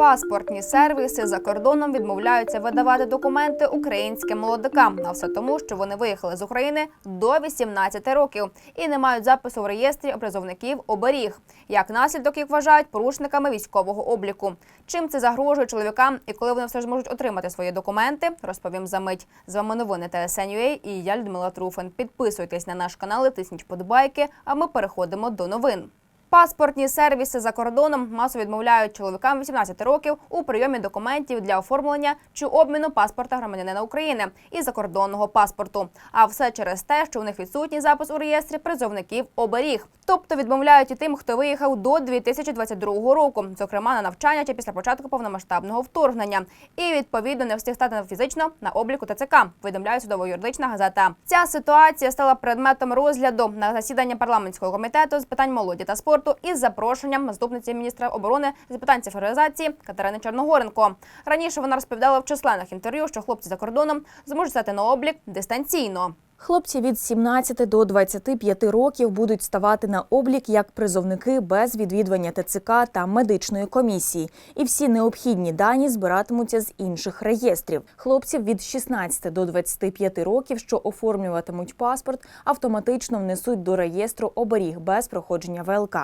Паспортні сервіси за кордоном відмовляються видавати документи українським молодикам. А все тому, що вони виїхали з України до 18 років і не мають запису в реєстрі призовників оберіг. Як наслідок їх вважають порушниками військового обліку. Чим це загрожує чоловікам і коли вони все ж можуть отримати свої документи, розповім за мить. З вами новини ТСН.UA і я Людмила Труфин. Підписуйтесь на наш канал, і тисніть подобайки. А ми переходимо до новин. Паспортні сервіси за кордоном масово відмовляють чоловікам 18 років у прийомі документів для оформлення чи обміну паспорта громадянина України і закордонного паспорту. А все через те, що у них відсутній запис у реєстрі призовників оберіг. Тобто відмовляють і тим, хто виїхав до 2022 року, зокрема на навчання чи після початку повномасштабного вторгнення, і відповідно не встиг стати фізично на обліку ТЦК. Повідомляє судово-юридична газета. Ця ситуація стала предметом розгляду на засіданні парламентського комітету з питань молоді та спорту із запрошенням заступниці міністра оборони з питань цифровізації Катерини Чорногоренко. Раніше вона розповідала в численних інтерв'ю, що хлопці за кордоном зможуть стати на облік дистанційно. Хлопці від 17 до 25 років будуть ставати на облік як призовники без відвідування ТЦК та медичної комісії, і всі необхідні дані збиратимуться з інших реєстрів. Хлопців від 16 до 25 років, що оформлюватимуть паспорт, автоматично внесуть до реєстру оберіг без проходження ВЛК.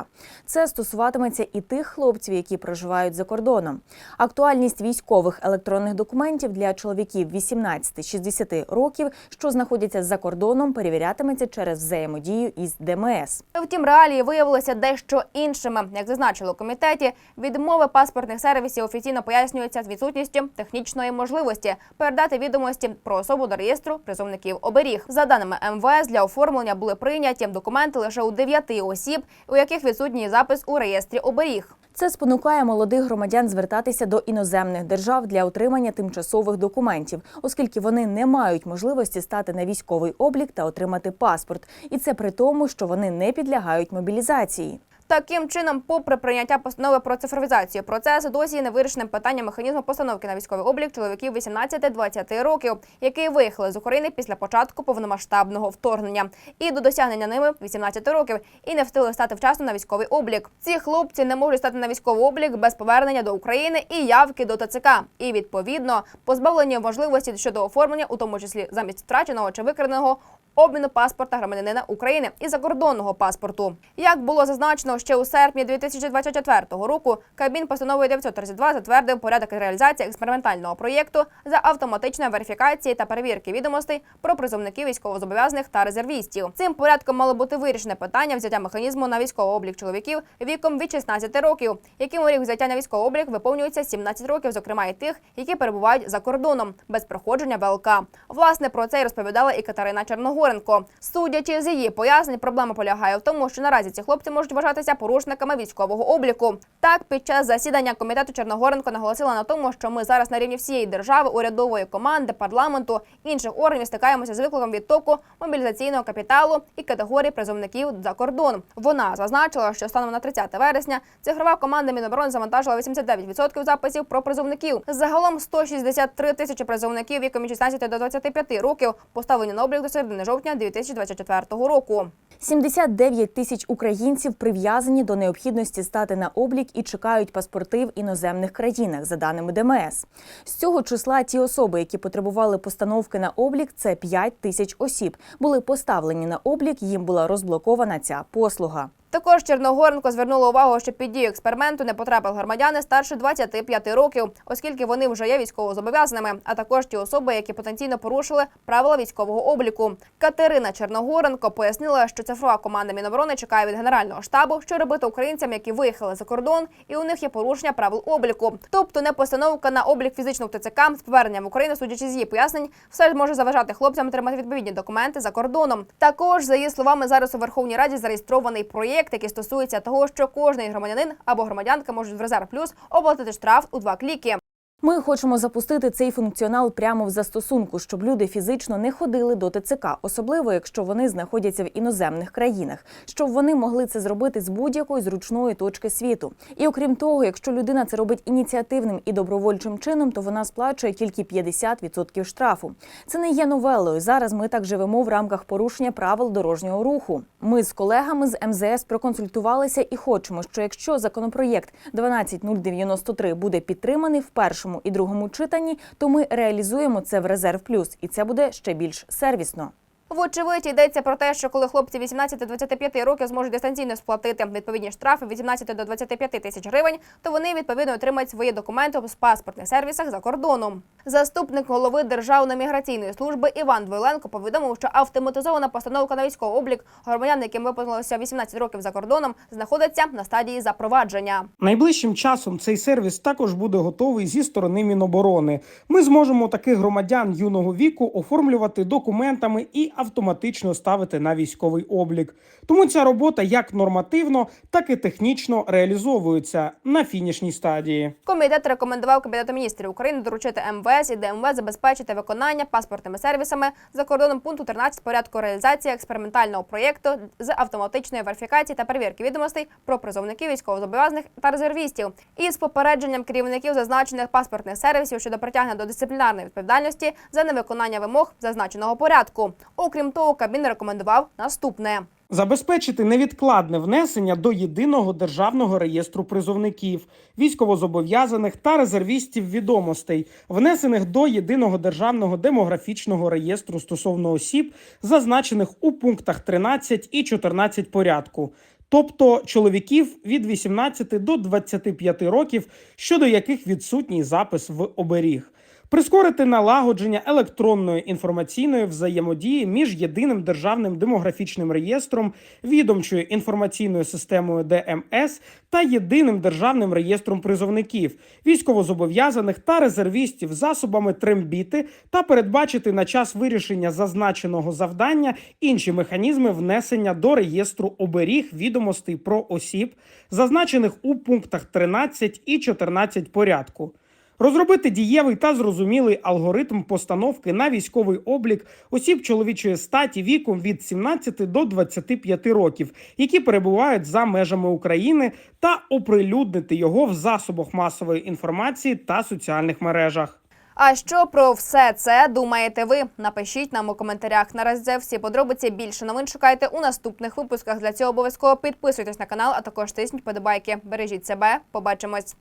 Це стосуватиметься і тих хлопців, які проживають за кордоном. Актуальність військових електронних документів для чоловіків 18-60 років, що знаходяться за кордоном, перевірятиметься через взаємодію із ДМС. Втім, реалії виявилися дещо іншими. Як зазначили у комітеті, відмови паспортних сервісів офіційно пояснюються з відсутністю технічної можливості передати відомості про особу до реєстру призовників оберіг. За даними МВС, для оформлення були прийняті документи лише у дев'яти осіб, у яких відсутній запис у реєстрі оберіг. Це спонукає молодих громадян звертатися до іноземних держав для отримання тимчасових документів, оскільки вони не мають можливості стати на військовий облік та отримати паспорт. І це при тому, що вони не підлягають мобілізації. Таким чином, попри прийняття постанови про цифровізацію процесу, досі не вирішеним питання механізму постановки на військовий облік чоловіків 18-20 років, які виїхали з України після початку повномасштабного вторгнення, і до досягнення ними 18 років, і не встигли стати вчасно на військовий облік. Ці хлопці не можуть стати на військовий облік без повернення до України і явки до ТЦК, і відповідно позбавлені можливості щодо оформлення, у тому числі замість втраченого чи викраденого обміну паспорта громадянина України і закордонного паспорту. Як було зазначено ще у серпні 2024 року, Кабмін постановою 932 затвердив порядок реалізації експериментального проєкту за автоматичної верифікації та перевірки відомостей про призовників військовозобов'язаних та резервістів. Цим порядком мало бути вирішене питання взяття механізму на військовий облік чоловіків віком від 16 років, яким у рік взяття на військовий облік виповнюється 17 років, зокрема і тих, які перебувають за кордоном без проходження ВЛК. Власне про це й розповідала і Катерина Черногоренко. Судячи з її пояснень, проблема полягає в тому, що наразі ці хлопці можуть вважатися порушниками військового обліку. Так, під час засідання комітету Черногоренко наголосила на тому, що ми зараз на рівні всієї держави, урядової команди, парламенту, інших органів стикаємося з викликом відтоку мобілізаційного капіталу і категорії призовників за кордон. Вона зазначила, що станом на 30 вересня цифрова команда Міноборони завантажила 89% записів про призовників. Загалом 163 тисячі призовників віком від 16 до 25 років поставлені на облік до середини жовтня 2024 року. 79 тисяч українців прив'язані до необхідності стати на облік і чекають паспорти в іноземних країнах, за даними ДМС. З цього числа ті особи, які потребували постановки на облік, це 5 тисяч осіб. Були поставлені на облік, їм була розблокована ця послуга. Також Черногоренко звернула увагу, що під дію експерименту не потрапили громадяни старше 25 років, оскільки вони вже є військовозобов'язаними, а також ті особи, які потенційно порушили правила військового обліку. Катерина Черногоренко пояснила, що цифрова команда Міноборони чекає від генерального штабу, що робити українцям, які виїхали за кордон, і у них є порушення правил обліку. Тобто не постановка на облік фізично в ТЦК з поверненням в Україну, судячи з її пояснень, все ж може заважати хлопцям отримати відповідні документи за кордоном. Також за її словами зараз у Верховній Раді зареєстрований проєкт, який стосується того, що кожний громадянин або громадянка можуть в резерв плюс оплатити штраф у два кліки. Ми хочемо запустити цей функціонал прямо в застосунку, щоб люди фізично не ходили до ТЦК, особливо якщо вони знаходяться в іноземних країнах, щоб вони могли це зробити з будь-якої зручної точки світу. І окрім того, якщо людина це робить ініціативним і добровольчим чином, то вона сплачує тільки 50% штрафу. Це не є новелою. Зараз ми так живемо в рамках порушення правил дорожнього руху. Ми з колегами з МЗС проконсультувалися і хочемо, що якщо законопроєкт 12093 буде підтриманий в першому і другому читанні, то ми реалізуємо це в резерв плюс, і це буде ще більш сервісно. Вочевидь, йдеться про те, що коли хлопці 18-25 років зможуть дистанційно сплатити відповідні штрафи від 17 до 25 тисяч гривень, то вони відповідно отримають свої документи в паспортних сервісах за кордоном. Заступник голови Державної міграційної служби Іван Двоєленко повідомив, що автоматизована постановка на військовий облік громадян, яким виповнилося 18 років за кордоном, знаходиться на стадії запровадження. Найближчим часом цей сервіс також буде готовий зі сторони Міноборони. Ми зможемо таких громадян юного віку оформлювати документами і автоматично ставити на військовий облік. Тому ця робота як нормативно, так і технічно реалізовується на фінішній стадії. Комітет рекомендував Кабінету міністрів України доручити МВС і ДМВ забезпечити виконання паспортними сервісами за кордоном пункту 13 порядку реалізації експериментального проєкту з автоматичної верифікації та перевірки відомостей про призовників військовозобов'язаних та резервістів із попередженням керівників зазначених паспортних сервісів щодо притягнення до дисциплінарної відповідальності за невиконання вимог зазначеного порядку. Окрім того, Кабмін рекомендував наступне. Забезпечити невідкладне внесення до єдиного державного реєстру призовників, військовозобов'язаних та резервістів відомостей, внесених до єдиного державного демографічного реєстру стосовно осіб, зазначених у пунктах 13 і 14 порядку. Тобто чоловіків від 18 до 25 років, щодо яких відсутній запис в оберіг, прискорити налагодження електронної інформаційної взаємодії між єдиним державним демографічним реєстром, відомчою інформаційною системою ДМС та єдиним державним реєстром призовників, військовозобов'язаних та резервістів засобами трембіти та передбачити на час вирішення зазначеного завдання інші механізми внесення до реєстру оберіг відомостей про осіб, зазначених у пунктах 13 і 14 порядку. Розробити дієвий та зрозумілий алгоритм постановки на військовий облік осіб чоловічої статі віком від 17 до 25 років, які перебувають за межами України, та оприлюднити його в засобах масової інформації та соціальних мережах. А що про все це думаєте ви? Напишіть нам у коментарях. Наразі всі подробиці. Більше новин шукайте у наступних випусках. Для цього обов'язково підписуйтесь на канал, а також тисніть подобайки. Бережіть себе. Побачимось.